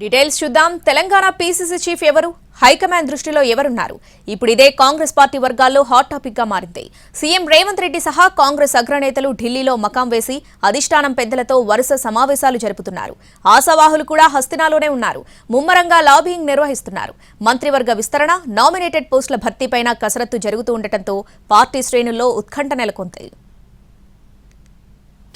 Details చూద్దాం. Telangana PCC chief ఎవరు? High command దృష్టిలో ఎవరున్నారు? ఇప్పుడు ఇదే కాంగ్రెస్ పార్టీ వర్గాల్లో హాట్ టాపిక్గా మారింది. సీఎం రేవంత్ రెడ్డి సహా కాంగ్రెస్ అగ్రనేతలు ఢిల్లీలో మకాం వేసి అధిష్టానం పెద్దలతో వరుస సమావేశాలు జరుపుతున్నారు. ఆశావాహులు కూడా హస్తినాలోనే ఉన్నారు. ముమ్మరంగా లాబింగ్ నిర్వహిస్తున్నారు. మంత్రివర్గ విస్తరణ నామినేటెడ్ పోస్టుల భర్తీపైన కసరత్తు జరుగుతూ ఉండటంతో పార్టీ శ్రేణుల్లో ఉత్కంఠ నెలకొంది.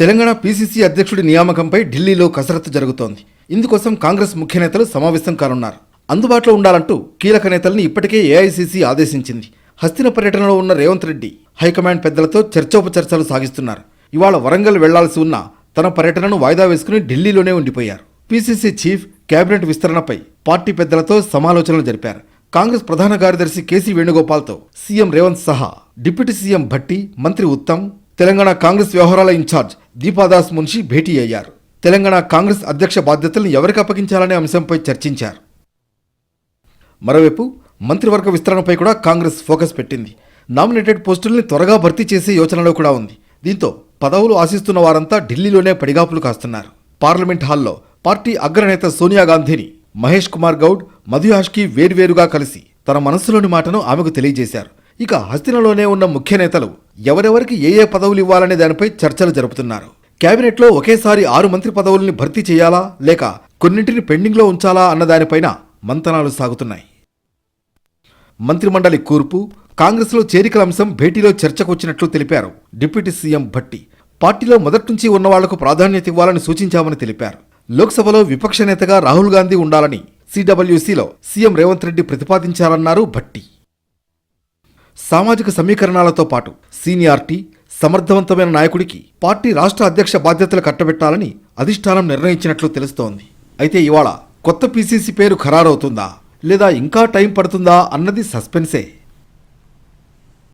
తెలంగాణ పీసీసీ అధ్యక్షుడి నియామకంపై ఢిల్లీలో కసరత్తు జరుగుతోంది. ఇందుకోసం కాంగ్రెస్ ముఖ్య నేతలు సమావేశం కానున్నారు. అందుబాటులో ఉండాలంటూ కీలక నేతల్ని ఇప్పటికే ఏఐసీసీ ఆదేశించింది. హస్తిన పర్యటనలో ఉన్న రేవంత్ రెడ్డి హైకమాండ్ పెద్దలతో చర్చోపచర్చలు సాగిస్తున్నారు. ఇవాళ వరంగల్ వెళ్ళాల్సి ఉన్న తన పర్యటనను వాయిదా వేసుకుని ఢిల్లీలోనే ఉండిపోయారు. పీసీసీ చీఫ్ కేబినెట్ విస్తరణపై పార్టీ పెద్దలతో సమాలోచనలు జరిపారు. కాంగ్రెస్ ప్రధాన కార్యదర్శి కేసీ వేణుగోపాల్తో సీఎం రేవంత్ సహా డిప్యూటీ సీఎం భట్టి మంత్రి ఉత్తమ్ తెలంగాణ కాంగ్రెస్ వ్యవహారాల ఇన్ఛార్జ్ దీపాదాస్ మున్షి భేటీ అయ్యారు. తెలంగాణ కాంగ్రెస్ అధ్యక్ష బాధ్యతలను ఎవరికి అప్పగించాలనే అంశంపై చర్చించారు. మరోవైపు మంత్రివర్గ విస్తరణపై కూడా కాంగ్రెస్ ఫోకస్ పెట్టింది. నామినేటెడ్ పోస్టుల్ని త్వరగా భర్తీ చేసే యోచనలో కూడా ఉంది. దీంతో పదవులు ఆశిస్తున్న వారంతా ఢిల్లీలోనే పడిగాపులు కాస్తున్నారు. పార్లమెంట్ హాల్లో పార్టీ అగ్రనేత సోనియా గాంధీని మహేష్ కుమార్ గౌడ్ మధుయాష్కి వేర్వేరుగా కలిసి తన మనస్సులోని మాటను ఆమెకు తెలియజేశారు. ఇక హస్తినలోనే ఉన్న ముఖ్య నేతలు ఎవరెవరికి ఏ ఏ పదవులు ఇవ్వాలనే దానిపై చర్చలు జరుపుతున్నారు. కేబినెట్లో ఒకేసారి ఆరు మంత్రి పదవుల్ని భర్తీ చేయాలా లేక కొన్నింటిని పెండింగ్లో ఉంచాలా అన్న దానిపైన మంతనాలు సాగుతున్నాయి. మంత్రిమండలి కూర్పు కాంగ్రెస్లో చేరికల అంశం భేటీలో చర్చకొచ్చినట్లు తెలిపారు డిప్యూటీ సీఎం భట్టి. పార్టీలో మొదటి నుంచి ఉన్న వాళ్ళకు ప్రాధాన్యత ఇవ్వాలని సూచించామని తెలిపారు. లోక్సభలో విపక్ష నేతగా రాహుల్ గాంధీ ఉండాలని సిడబ్ల్యూసీలో సీఎం రేవంత్ రెడ్డి ప్రతిపాదించారన్నారు భట్టి. సామాజిక సమీకరణాలతో పాటు సీనియార్టీ సమర్థవంతమైన నాయకుడికి పార్టీ రాష్ట్ర అధ్యక్ష బాధ్యతలు కట్టబెట్టాలని అధిష్టానం నిర్ణయించినట్లు తెలుస్తోంది. అయితే ఇవాళ కొత్త పీసీసీ పేరు ఖరారవుతుందా లేదా ఇంకా టైం పడుతుందా అన్నది సస్పెన్సే.